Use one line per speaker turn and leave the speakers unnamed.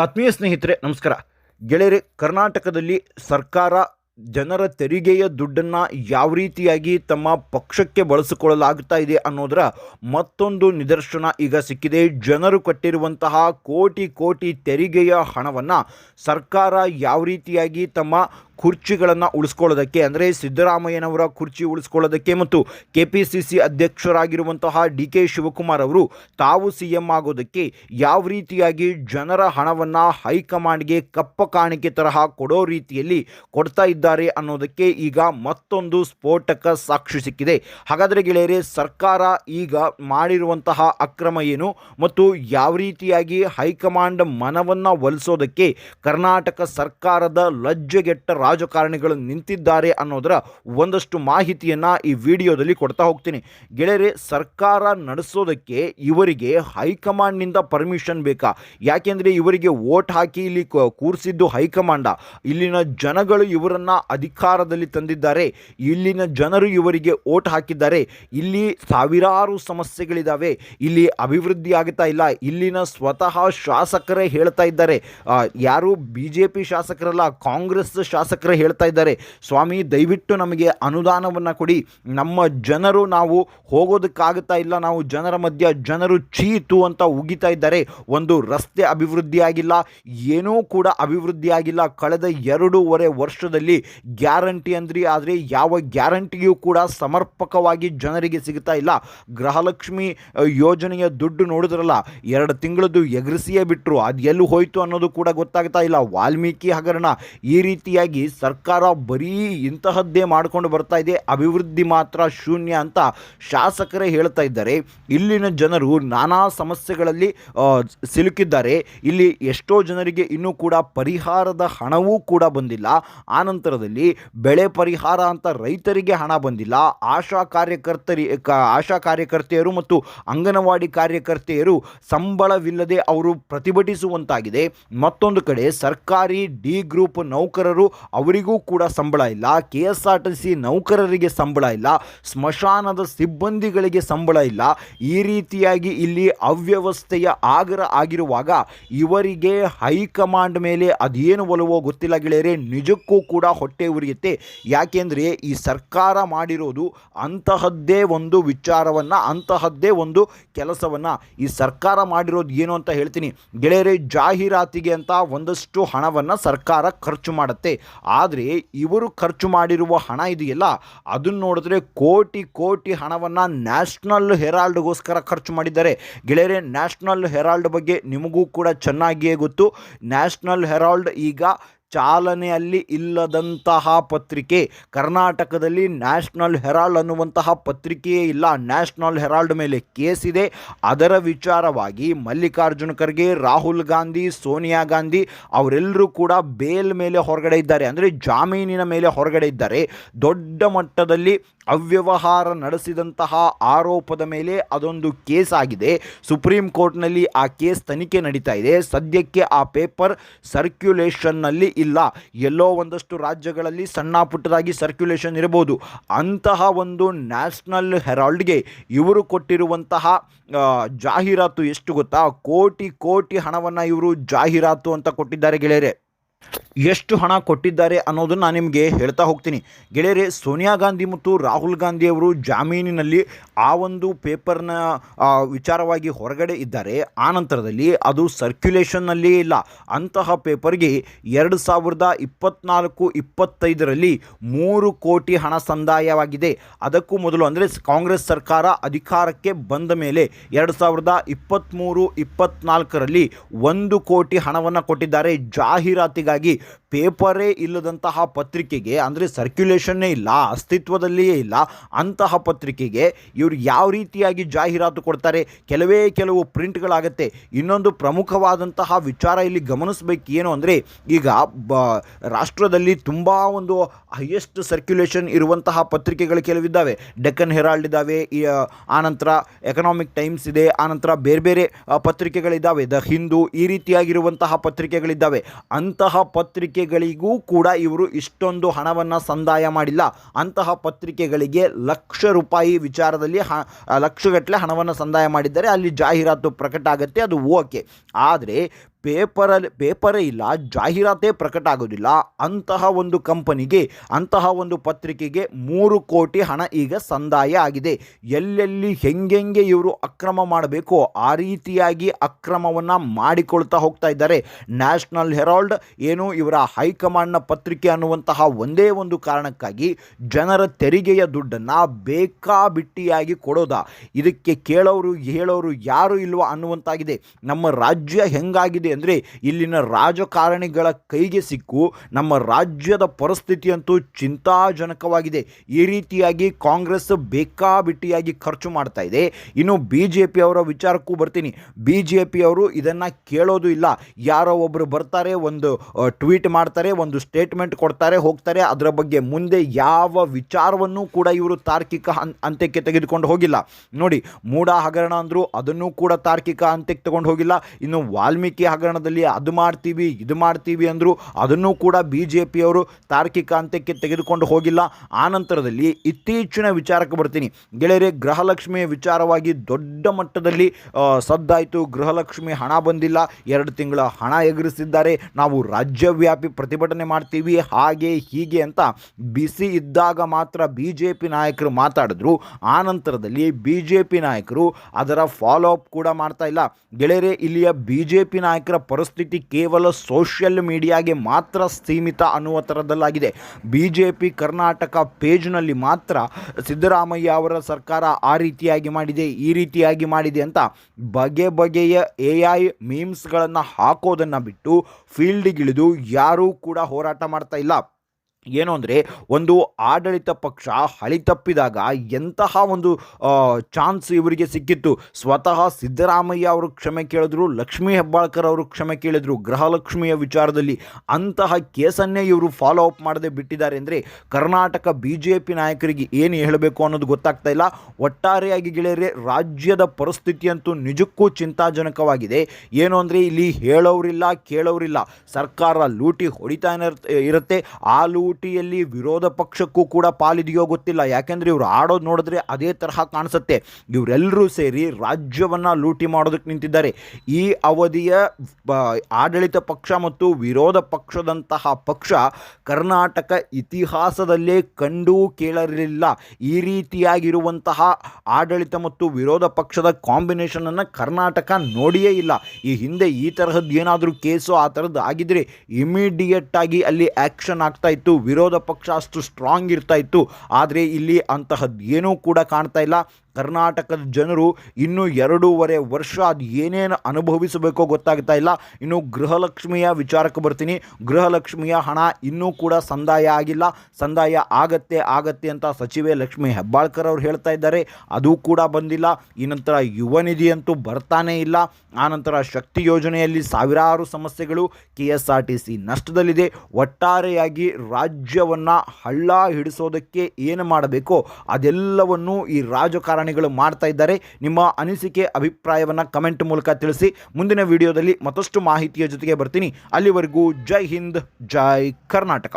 ಆತ್ಮೀಯ ಸ್ನೇಹಿತರೆ, ನಮಸ್ಕಾರ. ಗೆಳೆಯರೆ, ಕರ್ನಾಟಕದಲ್ಲಿ ಸರ್ಕಾರ ಜನರ ತೆರಿಗೆಯ ದುಡ್ಡನ್ನು ಯಾವ ರೀತಿಯಾಗಿ ತಮ್ಮ ಪಕ್ಷಕ್ಕೆ ಬಳಸಿಕೊಳ್ಳಲಾಗ್ತಾ ಇದೆ ಅನ್ನೋದರ ಮತ್ತೊಂದು ನಿದರ್ಶನ ಈಗ ಸಿಕ್ಕಿದೆ. ಜನರು ಕಟ್ಟಿರುವಂತಹ ಕೋಟಿ ಕೋಟಿ ತೆರಿಗೆಯ ಹಣವನ್ನು ಸರ್ಕಾರ ಯಾವ ರೀತಿಯಾಗಿ ತಮ್ಮ ಕುರ್ಚಿಗಳನ್ನು ಉಳಿಸ್ಕೊಳ್ಳೋದಕ್ಕೆ, ಅಂದರೆ ಸಿದ್ದರಾಮಯ್ಯನವರ ಕುರ್ಚಿ ಉಳಿಸ್ಕೊಳ್ಳೋದಕ್ಕೆ ಮತ್ತು ಕೆ ಪಿ ಸಿ ಸಿ ಅಧ್ಯಕ್ಷರಾಗಿರುವಂತಹ ಡಿ ಕೆ ಶಿವಕುಮಾರ್ ಅವರು ತಾವು ಸಿ ಎಂ ಆಗೋದಕ್ಕೆ ಯಾವ ರೀತಿಯಾಗಿ ಜನರ ಹಣವನ್ನು ಹೈಕಮಾಂಡ್ಗೆ ಕಪ್ಪ ಕಾಣಿಕೆ ತರಹ ಕೊಡೋ ರೀತಿಯಲ್ಲಿ ಕೊಡ್ತಾ ಇದ್ದಾರೆ ಅನ್ನೋದಕ್ಕೆ ಈಗ ಮತ್ತೊಂದು ಸ್ಫೋಟಕ ಸಾಕ್ಷಿ ಸಿಕ್ಕಿದೆ. ಹಾಗಾದರೆ ಗೆಳೆಯರೆ, ಸರ್ಕಾರ ಈಗ ಮಾಡಿರುವಂತಹ ಅಕ್ರಮ ಏನು ಮತ್ತು ಯಾವ ರೀತಿಯಾಗಿ ಹೈಕಮಾಂಡ್ ಮನವನ್ನು ಒಲಿಸೋದಕ್ಕೆ ಕರ್ನಾಟಕ ಸರ್ಕಾರದ ಲಜ್ಜೆಗೆಟ್ಟ ರಾಜಕಾರಣಿಗಳು ನಿಂತಿದ್ದಾರೆ ಅನ್ನೋದರ ಒಂದಷ್ಟು ಮಾಹಿತಿಯನ್ನು ಈ ವಿಡಿಯೋದಲ್ಲಿ ಕೊಡ್ತಾ ಹೋಗ್ತೀನಿ. ಗೆಳೆಯರೆ, ಸರ್ಕಾರ ನಡೆಸೋದಕ್ಕೆ ಇವರಿಗೆ ಹೈಕಮಾಂಡ್ನಿಂದ ಪರ್ಮಿಷನ್ ಬೇಕಾ? ಯಾಕೆಂದರೆ ಇವರಿಗೆ ವೋಟ್ ಹಾಕಿ ಇಲ್ಲಿ ಕೂರಿಸಿದ್ದು ಹೈಕಮಾಂಡ. ಇಲ್ಲಿನ ಜನಗಳು ಇವರನ್ನು ಅಧಿಕಾರದಲ್ಲಿ ತಂದಿದ್ದಾರೆ. ಇಲ್ಲಿನ ಜನರು ಇವರಿಗೆ ವೋಟ್ ಹಾಕಿದ್ದಾರೆ. ಇಲ್ಲಿ ಸಾವಿರಾರು ಸಮಸ್ಯೆಗಳಿದ್ದಾವೆ ಇಲ್ಲಿ ಅಭಿವೃದ್ಧಿ ಆಗ್ತಾ ಇಲ್ಲ. ಇಲ್ಲಿನ ಸ್ವತಃ ಶಾಸಕರೇ ಹೇಳ್ತಾ ಇದ್ದಾರೆ. ಯಾರು ಬಿ ಜೆ ಪಿ ಶಾಸಕರಲ್ಲ, ಕಾಂಗ್ರೆಸ್ ಶಾಸಕರೇ ಹೇಳ್ತಾ ಇದ್ದಾರೆ. ಸ್ವಾಮಿ, ದಯವಿಟ್ಟು ನಮಗೆ ಅನುದಾನವನ್ನು ಕೊಡಿ. ನಮ್ಮ ಜನರು ನಾವು ಹೋಗೋದಕ್ಕಾಗುತ್ತಾ ಇಲ್ಲ. ನಾವು ಜನರ ಮಧ್ಯ ಜನರು ಚೀತು ಅಂತ ಉಗಿತಾ ಇದ್ದಾರೆ. ಒಂದು ರಸ್ತೆ ಅಭಿವೃದ್ಧಿಯಾಗಿಲ್ಲ. ಏನೂ ಕೂಡ ಅಭಿವೃದ್ಧಿಯಾಗಿಲ್ಲ. ಕಳೆದ ಎರಡೂವರೆ ವರ್ಷದಲ್ಲಿ ಗ್ಯಾರಂಟಿ ಅಂದ್ರಿ. ಆದರೆ ಯಾವ ಗ್ಯಾರಂಟಿಯೂ ಕೂಡ ಸಮರ್ಪಕವಾಗಿ ಜನರಿಗೆ ಸಿಗ್ತಾ ಇಲ್ಲ. ಗೃಹಲಕ್ಷ್ಮಿ ಯೋಜನೆಯ ದುಡ್ಡು ನೋಡಿದ್ರಲ್ಲ, ಎರಡು ತಿಂಗಳದ್ದು ಎಗರಿಸಿಯೇ ಬಿಟ್ಟರು ಅದು ಎಲ್ಲಿ ಹೋಯಿತು ಅನ್ನೋದು ಕೂಡ ಗೊತ್ತಾಗ್ತಾ ಇಲ್ಲ. ವಾಲ್ಮೀಕಿ ಹಗರಣ ಈ ರೀತಿಯಾಗಿ ಸರ್ಕಾರ ಬರೀ ಇಂತಹದ್ದೇ ಮಾಡ್ಕೊಂಡು ಬರ್ತಾ ಇದೆ, ಅಭಿವೃದ್ಧಿ ಮಾತ್ರ ಶೂನ್ಯ ಅಂತ ಶಾಸಕರೇ ಹೇಳ್ತಾ ಇದ್ದಾರೆ. ಇಲ್ಲಿನ ಜನರು ನಾನಾ ಸಮಸ್ಯೆಗಳಲ್ಲಿ ಸಿಲುಕಿದ್ದಾರೆ. ಇಲ್ಲಿ ಎಷ್ಟೋ ಜನರಿಗೆ ಇನ್ನೂ ಕೂಡ ಪರಿಹಾರದ ಹಣವೂ ಕೂಡ ಬಂದಿಲ್ಲ. ಆನಂತರದಲ್ಲಿ ಬೆಳೆ ಪರಿಹಾರ ಅಂತ ರೈತರಿಗೆ ಹಣ ಬಂದಿಲ್ಲ. ಆಶಾ ಕಾರ್ಯಕರ್ತರಿ ಆಶಾ ಕಾರ್ಯಕರ್ತೆಯರು ಮತ್ತು ಅಂಗನವಾಡಿ ಕಾರ್ಯಕರ್ತೆಯರು ಸಂಬಳವಿಲ್ಲದೆ ಅವರು ಪ್ರತಿಭಟಿಸುವಂತಾಗಿದೆ. ಮತ್ತೊಂದು ಕಡೆ ಸರ್ಕಾರಿ ಡಿ ಗ್ರೂಪ್ ನೌಕರರು ಅವರಿಗೂ ಕೂಡ ಸಂಬಳ ಇಲ್ಲ. K S R T C ನೌಕರರಿಗೆ ಸಂಬಳ ಇಲ್ಲ. ಸ್ಮಶಾನದ ಸಿಬ್ಬಂದಿಗಳಿಗೆ ಸಂಬಳ ಇಲ್ಲ. ಈ ರೀತಿಯಾಗಿ ಇಲ್ಲಿ ಅವ್ಯವಸ್ಥೆಯ ಆಗರ ಆಗಿರುವಾಗ ಇವರಿಗೆ ಹೈಕಮಾಂಡ್ ಮೇಲೆ ಅದೇನು ಒಲವೋ ಗೊತ್ತಿಲ್ಲ ಗೆಳೆಯರೆ, ನಿಜಕ್ಕೂ ಕೂಡ ಹೊಟ್ಟೆ ಉರಿಯುತ್ತೆ. ಯಾಕೆಂದರೆ ಈ ಸರ್ಕಾರ ಮಾಡಿರೋದು ಅಂತಹದ್ದೇ ಒಂದು ವಿಚಾರವನ್ನು, ಅಂತಹದ್ದೇ ಒಂದು ಕೆಲಸವನ್ನು. ಈ ಸರ್ಕಾರ ಮಾಡಿರೋದು ಏನು ಅಂತ ಹೇಳ್ತೀನಿ. ಗೆಳೆಯರೆ, ಜಾಹೀರಾತಿಗೆ ಅಂತ ಒಂದಷ್ಟು ಹಣವನ್ನು ಸರ್ಕಾರ ಖರ್ಚು ಮಾಡುತ್ತೆ. ಆದರೆ ಇವರು ಖರ್ಚು ಮಾಡಿರುವ ಹಣ ಇದೆಯಲ್ಲ ಅದನ್ನು ನೋಡಿದ್ರೆ ಕೋಟಿ ಕೋಟಿ ಹಣವನ್ನು ನ್ಯಾಷನಲ್ ಹೆರಾಲ್ಡ್ಗೋಸ್ಕರ ಖರ್ಚು ಮಾಡಿದ್ದಾರೆ. ಗೆಳೆಯರೆ, ನ್ಯಾಷನಲ್ ಹೆರಾಲ್ಡ್ ಬಗ್ಗೆ ನಿಮಗೂ ಕೂಡ ಚೆನ್ನಾಗಿಯೇ ಗೊತ್ತು. ನ್ಯಾಷನಲ್ ಹೆರಾಲ್ಡ್ ಈಗ ಚಾಲನೆಯಲ್ಲಿ ಇಲ್ಲದಂತಹ ಪತ್ರಿಕೆ. ಕರ್ನಾಟಕದಲ್ಲಿ ನ್ಯಾಷನಲ್ ಹೆರಾಲ್ಡ್ ಅನ್ನುವಂತಹ ಪತ್ರಿಕೆಯೇ ಇಲ್ಲ. ನ್ಯಾಷನಲ್ ಹೆರಾಲ್ಡ್ ಮೇಲೆ ಕೇಸ್ ಇದೆ. ಅದರ ವಿಚಾರವಾಗಿ ಮಲ್ಲಿಕಾರ್ಜುನ ಖರ್ಗೆ, ರಾಹುಲ್ ಗಾಂಧಿ, ಸೋನಿಯಾ ಗಾಂಧಿ ಅವರೆಲ್ಲರೂ ಕೂಡ ಬೇಲ್ ಮೇಲೆ ಹೊರಗಡೆ ಇದ್ದಾರೆ. ಅಂದರೆ ಜಾಮೀನಿನ ಮೇಲೆ ಹೊರಗಡೆ ಇದ್ದಾರೆ. ದೊಡ್ಡ ಮಟ್ಟದಲ್ಲಿ ಅವ್ಯವಹಾರ ನಡೆಸಿದಂತಹ ಆರೋಪದ ಮೇಲೆ ಅದೊಂದು ಕೇಸ್ ಆಗಿದೆ. ಸುಪ್ರೀಂ ಕೋರ್ಟ್ನಲ್ಲಿ ಆ ಕೇಸ್ ತನಿಖೆ ನಡೀತಾ ಇದೆ. ಸದ್ಯಕ್ಕೆ ಆ ಪೇಪರ್ ಸರ್ಕ್ಯುಲೇಷನ್ನಲ್ಲಿ ಇಲ್ಲ. ಎಲ್ಲೋ ಒಂದಷ್ಟು ರಾಜ್ಯಗಳಲ್ಲಿ ಸಣ್ಣ ಪುಟ್ಟದಾಗಿ ಸರ್ಕ್ಯುಲೇಷನ್ ಇರಬಹುದು. ಅಂತಹ ಒಂದು ನ್ಯಾಷನಲ್ ಹೆರಾಲ್ಡ್ಗೆ ಇವರು ಕೊಟ್ಟಿರುವಂತಹ ಜಾಹೀರಾತು ಎಷ್ಟು ಗೊತ್ತಾ? ಕೋಟಿ ಕೋಟಿ ಹಣವನ್ನು ಇವರು ಜಾಹೀರಾತು ಅಂತ ಕೊಟ್ಟಿದ್ದಾರೆ ಗೆಳೆಯರೆ. ಎಷ್ಟು ಹಣ ಕೊಟ್ಟಿದ್ದಾರೆ ಅನ್ನೋದನ್ನು ನಾನು ನಿಮಗೆ ಹೇಳ್ತಾ ಹೋಗ್ತೀನಿ. ಗೆಳೆಯರೆ, ಸೋನಿಯಾ ಗಾಂಧಿ ಮತ್ತು ರಾಹುಲ್ ಗಾಂಧಿ ಅವರು ಜಾಮೀನಿನಲ್ಲಿ ಆ ಒಂದು ಪೇಪರ್ನ ವಿಚಾರವಾಗಿ ಹೊರಗಡೆ ಇದ್ದಾರೆ. ಆ ನಂತರದಲ್ಲಿ ಅದು ಸರ್ಕ್ಯುಲೇಷನ್ನಲ್ಲಿಯೇ ಇಲ್ಲ. ಅಂತಹ ಪೇಪರ್ಗೆ ಎರಡು ಸಾವಿರದ ಇಪ್ಪತ್ನಾಲ್ಕು, ಇಪ್ಪತ್ತೈದರಲ್ಲಿ ಮೂರು ಕೋಟಿ ಹಣ ಸಂದಾಯವಾಗಿದೆ. ಅದಕ್ಕೂ ಮೊದಲು ಅಂದರೆ ಕಾಂಗ್ರೆಸ್ ಸರ್ಕಾರ ಅಧಿಕಾರಕ್ಕೆ ಬಂದ ಮೇಲೆ ಎರಡು ಸಾವಿರದ ಇಪ್ಪತ್ತ್ಮೂರು ಇಪ್ಪತ್ನಾಲ್ಕರಲ್ಲಿ ಒಂದು ಕೋಟಿ ಹಣವನ್ನು ಕೊಟ್ಟಿದ್ದಾರೆ ಜಾಹೀರಾತಿಗಾಗಿ ಪೇಪರೇ ಇಲ್ಲದಂತಹ ಪತ್ರಿಕೆಗೆ, ಅಂದರೆ ಸರ್ಕ್ಯುಲೇಷನ್ನೇ ಇಲ್ಲ, ಅಸ್ತಿತ್ವದಲ್ಲಿಯೇ ಇಲ್ಲ, ಅಂತಹ ಪತ್ರಿಕೆಗೆ ಇವರು ಯಾವ ರೀತಿಯಾಗಿ ಜಾಹೀರಾತು ಕೊಡ್ತಾರೆ, ಕೆಲವೇ ಕೆಲವು ಪ್ರಿಂಟ್ಗಳಾಗತ್ತೆ. ಇನ್ನೊಂದು ಪ್ರಮುಖವಾದಂತಹ ವಿಚಾರ ಇಲ್ಲಿ ಗಮನಿಸಬೇಕು ಏನು ಅಂದರೆ, ಈಗ ಬ, ರಾಷ್ಟ್ರದಲ್ಲಿ ತುಂಬ ಒಂದು ಹೈಯೆಸ್ಟ್ ಸರ್ಕ್ಯುಲೇಷನ್ ಇರುವಂತಹ ಪತ್ರಿಕೆಗಳು ಕೆಲವಿದ್ದಾವೆ. ಡೆಕ್ಕನ್ ಹೆರಾಲ್ಡ್ ಇದ್ದಾವೆ ಆನಂತರ ಎಕನಾಮಿಕ್ ಟೈಮ್ಸ್ ಇದೆ, ಆನಂತರ ಬೇರೆ ಬೇರೆ ಪತ್ರಿಕೆಗಳಿದ್ದಾವೆ. ದ ಹಿಂದೂ ಈ ರೀತಿಯಾಗಿರುವಂತಹ ಪತ್ರಿಕೆಗಳಿದ್ದಾವೆ. ಅಂತಹ ಪತ್ರಿಕೆಗಳಿಗೂ ಕೂಡ ಇವರು ಇಷ್ಟೊಂದು ಹಣವನ್ನು ಸಂದಾಯ ಮಾಡಿಲ್ಲ. ಅಂತಹ ಪತ್ರಿಕೆಗಳಿಗೆ ಲಕ್ಷ ರೂಪಾಯಿ ವಿಚಾರದಲ್ಲಿ ಹ, ಲಕ್ಷಗಟ್ಟಲೆ ಹಣವನ್ನು ಸಂದಾಯ ಮಾಡಿದ್ದಾರೆ. ಅಲ್ಲಿ ಜಾಹೀರಾತು ಪ್ರಕಟ ಆಗುತ್ತೆ, ಅದು ಓಕೆ. ಆದರೆ ಪೇಪರಲ್ಲಿ ಪೇಪರೇ ಇಲ್ಲ, ಜಾಹೀರಾತೇ ಪ್ರಕಟ ಆಗೋದಿಲ್ಲ. ಅಂತಹ ಒಂದು ಕಂಪನಿಗೆ, ಅಂತಹ ಒಂದು ಪತ್ರಿಕೆಗೆ ಮೂರು ಕೋಟಿ ಹಣ ಈಗ ಸಂದಾಯ ಆಗಿದೆ. ಎಲ್ಲೆಲ್ಲಿ ಹೆಂಗೆಂಗೆ ಇವರು ಅಕ್ರಮ ಮಾಡಬೇಕು ಆ ರೀತಿಯಾಗಿ ಅಕ್ರಮವನ್ನು ಮಾಡಿಕೊಳ್ತಾ ಹೋಗ್ತಾ ಇದ್ದಾರೆ. ನ್ಯಾಷನಲ್ ಹೆರಾಲ್ಡ್ ಏನು ಇವರ ಹೈಕಮಾಂಡ್ನ ಪತ್ರಿಕೆ ಅನ್ನುವಂತಹ ಒಂದೇ ಒಂದು ಕಾರಣಕ್ಕಾಗಿ ಜನರ ತೆರಿಗೆಯ ದುಡ್ಡನ್ನು ಬೇಕಾಬಿಟ್ಟಿಯಾಗಿ ಕೊಡೋದ? ಇದಕ್ಕೆ ಕೇಳೋರು, ಹೇಳೋರು ಯಾರು ಇಲ್ವಾ ಅನ್ನುವಂತಾಗಿದೆ. ನಮ್ಮ ರಾಜ್ಯ ಹೆಂಗಾಗಿದೆ? ಅಂದರೆ ಇಲ್ಲಿನ ರಾಜಕಾರಣಿಗಳ ಕೈಗೆ ಸಿಕ್ಕು ನಮ್ಮ ರಾಜ್ಯದ ಪರಿಸ್ಥಿತಿಯಂತೂ ಚಿಂತಾಜನಕವಾಗಿದೆ. ಈ ರೀತಿಯಾಗಿ ಕಾಂಗ್ರೆಸ್ ಬೇಕಾಬಿಟ್ಟಿಯಾಗಿ ಖರ್ಚು ಮಾಡ್ತಾ ಇದೆ. ಇನ್ನು ಬಿ ಜೆ ಪಿಯವರ ವಿಚಾರಕ್ಕೂ ಬರ್ತೀನಿ. ಬಿ ಜೆ ಪಿಯವರು ಇದನ್ನು ಕೇಳೋದು ಇಲ್ಲ. ಯಾರೋ ಒಬ್ಬರು ಬರ್ತಾರೆ, ಒಂದು ಟ್ವೀಟ್ ಮಾಡ್ತಾರೆ, ಒಂದು ಸ್ಟೇಟ್ಮೆಂಟ್ ಕೊಡ್ತಾರೆ, ಹೋಗ್ತಾರೆ. ಅದರ ಬಗ್ಗೆ ಮುಂದೆ ಯಾವ ವಿಚಾರವನ್ನು ಕೂಡ ಇವರು ತಾರ್ಕಿಕ ಅಂತ್ಯಕ್ಕೆ ತೆಗೆದುಕೊಂಡು ಹೋಗಿಲ್ಲ. ನೋಡಿ ಮೂಡ ಹಗರಣ ಅಂದರೂ ಅದನ್ನು ಕೂಡ ತಾರ್ಕಿಕ ಅಂತ್ಯಕ್ಕೆ ತಗೊಂಡು ಹೋಗಿಲ್ಲ. ಇನ್ನು ವಾಲ್ಮೀಕಿ ಹಗರಣದಲ್ಲಿ ಅದು ಮಾಡ್ತೀವಿ, ಇದು ಮಾಡ್ತೀವಿ ಅಂದರು ಅದನ್ನು ಕೂಡ ಬಿ ಜೆ ಪಿಯವರು ತಾರ್ಕಿಕ ಅಂತ್ಯಕ್ಕೆ ತೆಗೆದುಕೊಂಡು ಹೋಗಿಲ್ಲ. ಆನಂತರದಲ್ಲಿ ಇತ್ತೀಚಿನ ವಿಚಾರಕ್ಕೆ ಬರ್ತೀನಿ. ಗೆಳೆಯರೆ, ಗೃಹಲಕ್ಷ್ಮಿಯ ವಿಚಾರವಾಗಿ ದೊಡ್ಡ ಮಟ್ಟದಲ್ಲಿ ಸದ್ದಾಯಿತು. ಗೃಹಲಕ್ಷ್ಮಿ ಹಣ ಬಂದಿಲ್ಲ. ಎರಡು ತಿಂಗಳ ಹಣ ಎಗರಿಸಿದ್ದಾರೆ. ನಾವು ರಾಜ್ಯವ್ಯಾಪಿ ಪ್ರತಿಭಟನೆ ಮಾಡ್ತೀವಿ. ಹಾಗೆ, ಹೀಗೆ ಅಂತ ಬಿಸಿ ಇದ್ದಾಗ ಮಾತ್ರ ಬಿ ಜೆ ಪಿ ನಾಯಕರು ಮಾತಾಡಿದ್ರು. ಆನಂತರದಲ್ಲಿ ಬಿ ಜೆ ಪಿ ನಾಯಕರು ಅದರ ಫಾಲೋ ಅಪ್ ಕೂಡ ಮಾಡ್ತಾ ಇಲ್ಲ. ಗೆಳೆಯರೆ, ಇಲ್ಲಿಯ ಬಿ ಜೆ ಪಿ ಪರಿಸ್ಥಿತಿ ಕೇವಲ ಸೋಷಿಯಲ್ ಮೀಡಿಯಾಗೆ ಮಾತ್ರ ಸೀಮಿತ ಅನ್ನುವ ಥರದಲ್ಲಾಗಿದೆ. ಬಿ ಜೆ ಪಿ ಕರ್ನಾಟಕ ಪೇಜ್ನಲ್ಲಿ ಮಾತ್ರ ಸಿದ್ದರಾಮಯ್ಯ ಅವರ ಸರ್ಕಾರ ಆ ರೀತಿಯಾಗಿ ಮಾಡಿದೆ, ಈ ರೀತಿಯಾಗಿ ಮಾಡಿದೆ ಅಂತ ಬಗೆ ಬಗೆಯ ಎ ಐ ಮೀಮ್ಸ್ಗಳನ್ನು ಹಾಕೋದನ್ನು ಬಿಟ್ಟು ಫೀಲ್ಡಿಗಿಳಿದು ಯಾರೂ ಕೂಡ ಹೋರಾಟ ಮಾಡ್ತಾ ಇಲ್ಲ. ಏನು ಅಂದರೆ ಒಂದು ಆಡಳಿತ ಪಕ್ಷ ಹಳಿ ತಪ್ಪಿದಾಗ ಎಂತಹ ಒಂದು ಚಾನ್ಸ್ ಇವರಿಗೆ ಸಿಕ್ಕಿತ್ತು. ಸ್ವತಃ ಸಿದ್ದರಾಮಯ್ಯ ಅವರು ಕ್ಷಮೆ ಕೇಳಿದ್ರು, ಲಕ್ಷ್ಮೀ ಹೆಬ್ಬಾಳ್ಕರ್ ಅವರು ಕ್ಷಮೆ ಕೇಳಿದ್ರು, ಗೃಹಲಕ್ಷ್ಮಿಯ ವಿಚಾರದಲ್ಲಿ ಅಂತಹ ಕೇಸನ್ನೇ ಇವರು ಫಾಲೋ ಅಪ್ ಮಾಡದೆ ಬಿಟ್ಟಿದ್ದಾರೆ ಅಂದರೆ ಕರ್ನಾಟಕ ಬಿ ಜೆ ಪಿ ನಾಯಕರಿಗೆ ಏನು ಹೇಳಬೇಕು ಅನ್ನೋದು ಗೊತ್ತಾಗ್ತಾ ಇಲ್ಲ. ಒಟ್ಟಾರೆಯಾಗಿ ಗೆಳೆಯರೆ, ರಾಜ್ಯದ ಪರಿಸ್ಥಿತಿಯಂತೂ ನಿಜಕ್ಕೂ ಚಿಂತಾಜನಕವಾಗಿದೆ. ಏನು ಅಂದರೆ ಇಲ್ಲಿ ಹೇಳೋರಿಲ್ಲ ಕೇಳೋರಿಲ್ಲ ಸರ್ಕಾರ ಲೂಟಿ ಹೊಡಿತಾನೆ ಇರುತ್ತೆ. ಆ ಲೂಟಿಯಲ್ಲಿ ವಿರೋಧ ಪಕ್ಷಕ್ಕೂ ಕೂಡ ಪಾಲಿದೆಯೋ ಗೊತ್ತಿಲ್ಲ. ಯಾಕೆಂದರೆ ಇವರು ಆಡೋದು ನೋಡಿದ್ರೆ ಅದೇ ತರಹ ಕಾಣಿಸುತ್ತೆ. ಇವರೆಲ್ಲರೂ ಸೇರಿ ರಾಜ್ಯವನ್ನು ಲೂಟಿ ಮಾಡೋದಕ್ಕೆ ನಿಂತಿದ್ದಾರೆ. ಈ ಅವಧಿಯ ಆಡಳಿತ ಪಕ್ಷ ಮತ್ತು ವಿರೋಧ ಪಕ್ಷದಂತಹ ಪಕ್ಷ ಕರ್ನಾಟಕ ಇತಿಹಾಸದಲ್ಲೇ ಕಂಡು ಕೇಳಲಿಲ್ಲ. ಈ ರೀತಿಯಾಗಿರುವಂತಹ ಆಡಳಿತ ಮತ್ತು ವಿರೋಧ ಪಕ್ಷದ ಕಾಂಬಿನೇಷನನ್ನು ಕರ್ನಾಟಕ ನೋಡಿಯೇ ಇಲ್ಲ. ಈ ಹಿಂದೆ ಈ ತರಹದ್ದು ಏನಾದರೂ ಕೇಸು ಆ ಥರದ್ದು ಆಗಿದ್ದರೆ ಇಮಿಡಿಯೇಟ್ ಆಗಿ ಅಲ್ಲಿ ಆ್ಯಕ್ಷನ್ ಆಗ್ತಾ ಇತ್ತು. ವಿರೋಧ ಪಕ್ಷ ಅಷ್ಟು ಸ್ಟ್ರಾಂಗ್ ಇರ್ತಾ ಇತ್ತು. ಆದರೆ ಇಲ್ಲಿ ಅಂತಹದ್ದು ಏನೂ ಕೂಡ ಕಾಣ್ತಾ ಇಲ್ಲ. ಕರ್ನಾಟಕದ ಜನರು ಇನ್ನೂ ಎರಡೂವರೆ ವರ್ಷ ಅದು ಏನೇನು ಅನುಭವಿಸಬೇಕೋ ಗೊತ್ತಾಗ್ತಾ ಇಲ್ಲ. ಇನ್ನು ಗೃಹಲಕ್ಷ್ಮಿಯ ವಿಚಾರಕ್ಕೆ ಬರ್ತೀನಿ. ಗೃಹಲಕ್ಷ್ಮಿಯ ಹಣ ಇನ್ನೂ ಕೂಡ ಸಂದಾಯ ಆಗಿಲ್ಲ. ಸಂದಾಯ ಆಗತ್ತೆ ಆಗತ್ತೆ ಅಂತ ಸಚಿವೆ ಲಕ್ಷ್ಮಿ ಹೆಬ್ಬಾಳ್ಕರ್ ಅವರು ಹೇಳ್ತಾ ಇದ್ದಾರೆ. ಅದು ಕೂಡ ಬಂದಿಲ್ಲ. ಈ ನಂತರ ಯುವ ನಿಧಿ ಅಂತೂ ಬರ್ತಾನೇ ಇಲ್ಲ. ಆನಂತರ ಶಕ್ತಿ ಯೋಜನೆಯಲ್ಲಿ ಸಾವಿರಾರು ಸಮಸ್ಯೆಗಳು. K S R T C ನಷ್ಟದಲ್ಲಿದೆ. ಒಟ್ಟಾರೆಯಾಗಿ ರಾಜ್ಯವನ್ನು ಹಳ್ಳ ಹಿಡಿಸೋದಕ್ಕೆ ಏನು ಮಾಡಬೇಕೋ ಅದೆಲ್ಲವನ್ನು ಈ ರಾಜಕಾರಣಿಗಳು ಮಾಡ್ತಾ ಇದ್ದಾರೆ. ನಿಮ್ಮ ಅನಿಸಿಕೆ, ಅಭಿಪ್ರಾಯವನ್ನು ಕಮೆಂಟ್ ಮೂಲಕ ತಿಳಿಸಿ. ಮುಂದಿನ ವಿಡಿಯೋದಲ್ಲಿ ಮತ್ತಷ್ಟು ಮಾಹಿತಿಯ ಜೊತೆಗೆ ಬರ್ತೀನಿ. ಅಲ್ಲಿವರೆಗೂ ಜೈ ಹಿಂದ್, ಜೈ ಕರ್ನಾಟಕ.